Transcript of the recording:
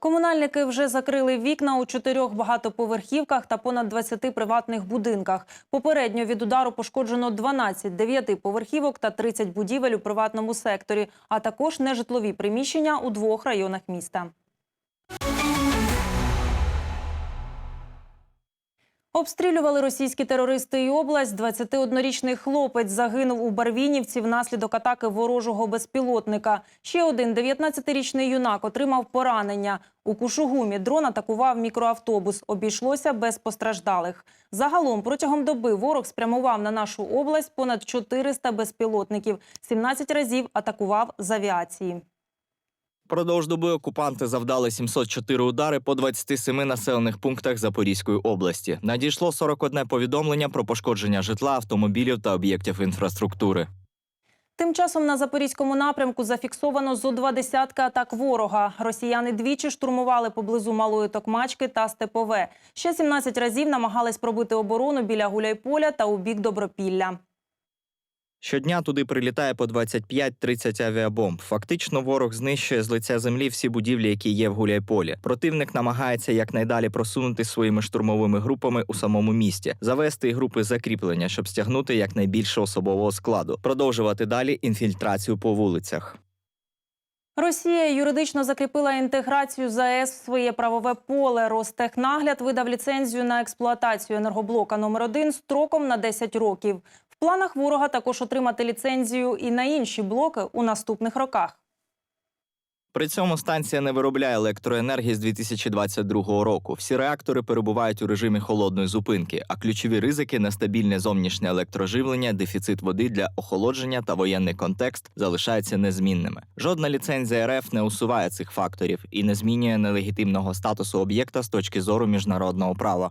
Комунальники вже закрили вікна у чотирьох багатоповерхівках та понад 20 приватних будинках. Попередньо від удару пошкоджено 12 дев'ятиповерхівок та 30 будівель у приватному секторі, а також нежитлові приміщення у двох районах міста. Обстрілювали російські терористи і область. 21-річний хлопець загинув у Барвінівці внаслідок атаки ворожого безпілотника. Ще один 19-річний юнак отримав поранення. У Кушугумі дрон атакував мікроавтобус. Обійшлося без постраждалих. Загалом протягом доби ворог спрямував на нашу область понад 400 безпілотників. 17 разів атакував з авіації. Продовж доби окупанти завдали 704 удари по 27 населених пунктах Запорізької області. Надійшло 41 повідомлення про пошкодження житла, автомобілів та об'єктів інфраструктури. Тим часом на запорізькому напрямку зафіксовано зо два десятка атак ворога. Росіяни двічі штурмували поблизу Малої Токмачки та Степове. Ще 17 разів намагались пробити оборону біля Гуляйполя та у бік Добропілля. Щодня туди прилітає по 25-30 авіабомб. Фактично, ворог знищує з лиця землі всі будівлі, які є в Гуляйполі. Противник намагається якнайдалі просунути своїми штурмовими групами у самому місті, завести групи закріплення, щоб стягнути якнайбільше особового складу, продовжувати далі інфільтрацію по вулицях. Росія юридично закріпила інтеграцію ЗАЕС в своє правове поле. Ростехнагляд видав ліцензію на експлуатацію енергоблока номер 1 строком на 10 років. В планах ворога також отримати ліцензію і на інші блоки у наступних роках. При цьому станція не виробляє електроенергії з 2022 року. Всі реактори перебувають у режимі холодної зупинки, а ключові ризики нестабільне зовнішнє електроживлення, дефіцит води для охолодження та воєнний контекст залишаються незмінними. Жодна ліцензія РФ не усуває цих факторів і не змінює нелегітимного статусу об'єкта з точки зору міжнародного права.